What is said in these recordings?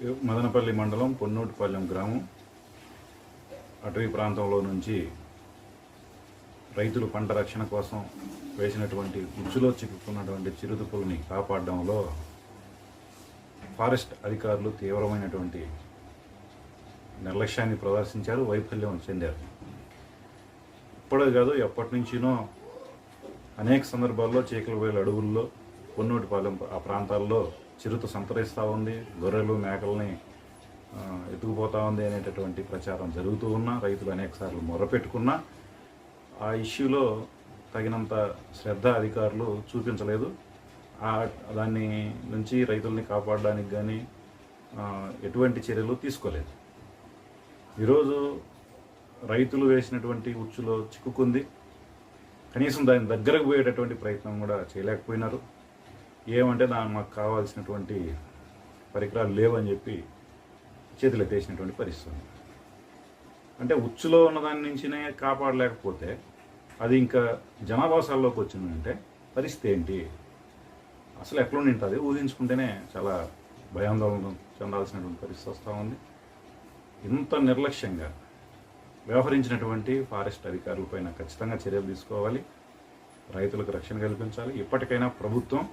మదనపల్లి మండలం పొన్నూటిపాలెం గ్రామం. అటవీ ప్రాంతంలో నుంచి రైతులు పంట రక్షణ కోసం వేసినటువంటి ఉచ్చులో చిక్కుకున్నటువంటి చిరుతుపుల్ని కాపాడడంలో ఫారెస్ట్ అధికారులు తీవ్రమైనటువంటి నిర్లక్ష్యాన్ని ప్రదర్శించారు వైఫల్యం చెందారు. ఇప్పుడే కాదు ఎప్పటి నుంచినో అనేక సందర్భాల్లో చీకలవేలు అడవుల్లో పొన్నూటిపాలెం ఆ ప్రాంతాల్లో చిరుత సంతరిస్తూ ఉంది గొర్రెలు మేకల్ని ఎత్తుకుపోతా ఉంది అనేటటువంటి ప్రచారం జరుగుతూ ఉన్నా రైతులు అనేకసార్లు మొరపెట్టుకున్నా ఆ ఇష్యూలో తగినంత శ్రద్ధ అధికారులు చూపించలేదు. ఆ దాన్ని నుంచి రైతుల్ని కాపాడడానికి కానీ ఎటువంటి చర్యలు తీసుకోలేదు. ఈరోజు రైతులు వేసినటువంటి ఉచ్చులో చిక్కుకుంది. కనీసం దాని దగ్గరకు పోయేటటువంటి ప్రయత్నం కూడా చేయలేకపోయినారు. ఏమంటే దాని మాకు కావాల్సినటువంటి పరికరాలు లేవని చెప్పి చేతులు ఎత్తేసినటువంటి పరిస్థితి ఉంది. అంటే ఉచ్చులో ఉన్న దాని నుంచినే కాపాడలేకపోతే అది ఇంకా జనాభాసాల్లోకి వచ్చిందంటే పరిస్థితి ఏంటి? అసలు ఎట్లా ఉంటుంది? ఊహించుకుంటేనే చాలా భయాందోళన చెందాల్సినటువంటి పరిస్థితి వస్తూ ఉంది. ఇంత నిర్లక్ష్యంగా వ్యవహరించినటువంటి ఫారెస్ట్ అధికారులపైన ఖచ్చితంగా చర్యలు తీసుకోవాలి. రైతులకు రక్షణ కల్పించాలి. ఇప్పటికైనా ప్రభుత్వం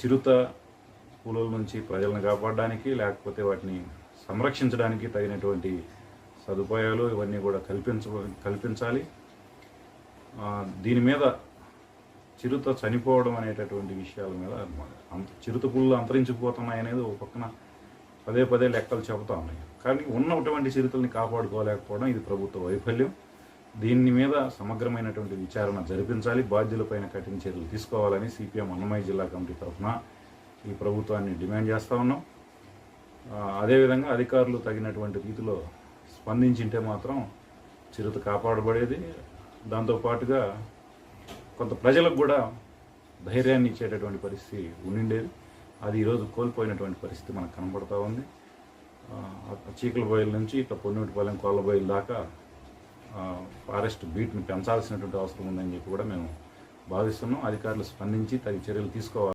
చిరుత పూలల నుంచి ప్రజలను కాపాడడానికి లేకపోతే వాటిని సంరక్షించడానికి తగినటువంటి సదుపాయాలు ఇవన్నీ కూడా కల్పించ కల్పించాలి. దీని మీద చిరుత చనిపోవడం అనేటటువంటి విషయాల మీద అంత చిరుత పుల్లు అంతరించిపోతున్నాయి అనేది ఒక పక్కన పదే పదే లెక్కలు చెబుతా ఉన్నాయి. కానీ ఉన్నటువంటి చిరుతల్ని కాపాడుకోలేకపోవడం ఇది ప్రభుత్వ వైఫల్యం. దీని మీద సమగ్రమైనటువంటి విచారణ జరిపించాలి. బాధ్యులపైన కఠిన చర్యలు తీసుకోవాలని సిపిఎం అన్నమయ్య జిల్లా కమిటీ తరఫున ఈ ప్రభుత్వాన్ని డిమాండ్ చేస్తూ ఉన్నాం. అదేవిధంగా అధికారులు తగినటువంటి రీతిలో స్పందించింటే మాత్రం చిరుత కాపాడబడేది. దాంతోపాటుగా కొంత ప్రజలకు కూడా ధైర్యాన్ని ఇచ్చేటటువంటి పరిస్థితి ఉండిండేది. అది ఈరోజు కోల్పోయినటువంటి పరిస్థితి మనకు కనబడతా ఉంది. ఆ, చీకల బయలు నుంచి ఇక పొన్నూటిపాలెం కోళ్ళ బయలు దాకా ఫారెస్ట్ బీట్ని పెంచాల్సినటువంటి అవసరం ఉందని చెప్పి కూడా మేము భావిస్తున్నాం. అధికారులు స్పందించి తగిన చర్యలు తీసుకోవాలి.